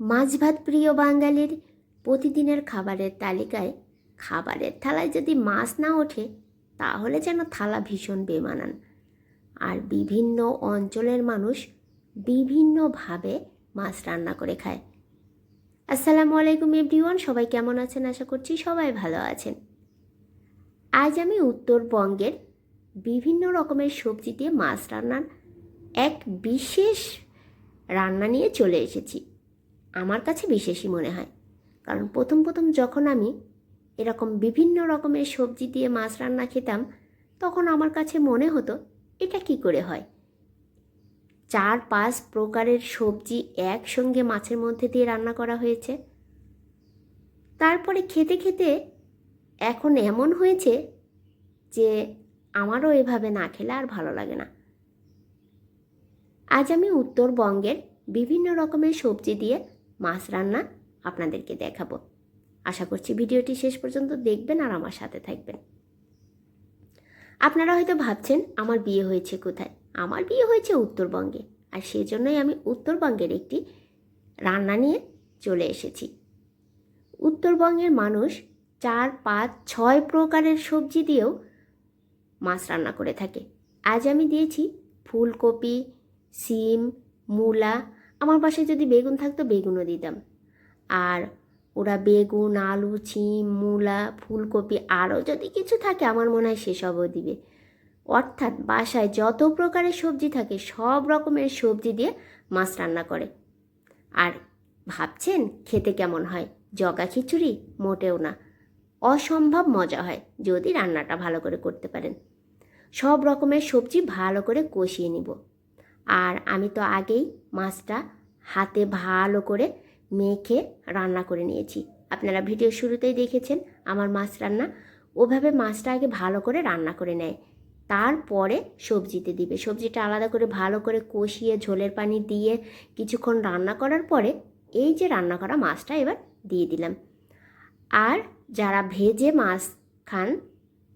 মাছ ভাত প্রিয় বাঙালির প্রতিদিনের খাবারের তালিকায় খাবারের থালায় যদি মাছ না ওঠে, তাহলে যেন থালা ভীষণ বেমানান। আর বিভিন্ন অঞ্চলের মানুষ বিভিন্নভাবে মাছ রান্না করে খায়। আসসালামু আলাইকুম এভরিওয়ান, সবাই কেমন আছেন? আশা করছি সবাই ভালো আছেন। আজ আমি উত্তরবঙ্গের বিভিন্ন রকমের সবজি দিয়ে মাছ রান্নার এক বিশেষ রান্না নিয়ে চলে এসেছি। আমার কাছে বিশেষই মনে হয়। কারণ প্রথম প্রথম যখন আমি এরকম বিভিন্ন রকমের সবজি দিয়ে মাছ রান্না খেতাম, তখন আমার কাছে মনে হতো, এটা কি করে হয়? চার পাঁচ প্রকারের সবজি একসঙ্গে মাছের মধ্যে দিয়ে রান্না করা হয়েছে। তারপরে খেতে খেতে এখন এমন হয়েছে যে আমারও এভাবে না খেলে আর ভালো লাগে না। আজ আমি উত্তরবঙ্গের বিভিন্ন রকমের সবজি দিয়ে মাছ রান্না আপনাদেরকে দেখাবো। আশা করছি ভিডিওটি শেষ পর্যন্ত দেখবেন আর আমার সাথে থাকবেন। আপনারা হয়তো ভাবছেন, আমার বিয়ে হয়েছে কোথায়? আমার বিয়ে হয়েছে উত্তরবঙ্গে। আর সেজন্যই আমি উত্তরবঙ্গের একটি রান্না নিয়ে চলে এসেছি। উত্তরবঙ্গের মানুষ চার, পাঁচ, ছয় প্রকারের সবজি দিয়েও মাছ রান্না করে থাকে। আজ আমি দিয়েছি ফুলকপি, সিম, মূলা আমার বাসায় যদি বেগুন থাকতো, বেগুনও দিতাম। আর ওরা বেগুন, আলু, ছিম, মূলা, ফুলকপি আরও যদি কিছু থাকে, আমার মনে হয় সেসবও দিবে। অর্থাৎ বাসায় যত প্রকারের সবজি থাকে, সব রকমের সবজি দিয়ে মাছ রান্না করে। আর ভাবছেন, খেতে কেমন হয়? জগা খিচুড়ি? মোটেও না। অসম্ভব মজা হয় যদি রান্নাটা ভালো করে করতে পারেন। সব রকমের সবজি ভালো করে কষিয়ে নিব। আর আমি তো আগেই মাছটা হাতে ভালো করে মেখে রান্না করে নিয়েছি। আপনারা ভিডিও শুরুতেই দেখেছেন আমার মাছ রান্না। ওভাবে মাছটা আগে ভালো করে রান্না করে নেয়। তারপরে সবজিতে দিবে। সবজিটা আলাদা করে ভালো করে কষিয়ে ঝোলের পানি দিয়ে কিছুক্ষণ রান্না করার পরে এই যে রান্না করা মাছটা এবার দিয়ে দিলাম। আর যারা ভেজে মাছ খান,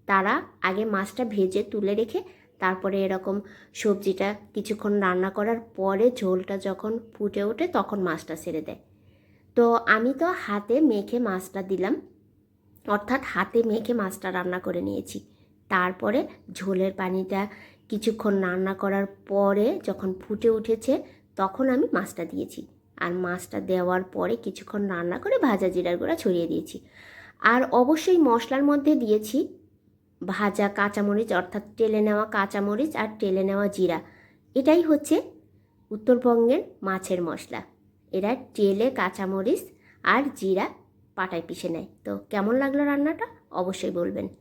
তারা আগে মাছটা ভেজে তুলে রেখে তারপরে এরকম সবজিটা কিছুক্ষণ রান্না করার পরে ঝোলটা যখন ফুটে ওঠে তখন মাছটা ছেড়ে দেয়। তো আমি তো হাতে মেখে মাছটা দিলাম, অর্থাৎ হাতে মেখে মাছটা রান্না করে নিয়েছি। তারপরে ঝোলের পানিটা কিছুক্ষণ রান্না করার পরে যখন ফুটে উঠেছে তখন আমি মাছটা দিয়েছি। আর মাছটা দেওয়ার পরে কিছুক্ষণ রান্না করে ভাজা জিরার গুঁড়া ছড়িয়ে দিয়েছি। আর অবশ্যই মশলার মধ্যে দিয়েছি ভাজা কাঁচামরিচ, অর্থাৎ টেলে নেওয়া কাঁচামরিচ আর টেলে নেওয়া জিরা। এটাই হচ্ছে উত্তরবঙ্গের মাছের মশলা। এরা টেলে কাঁচামরিচ আর জিরা পাটায় পিষে নেয়। তো কেমন লাগল রান্নাটা? অবশ্যই বলবেন।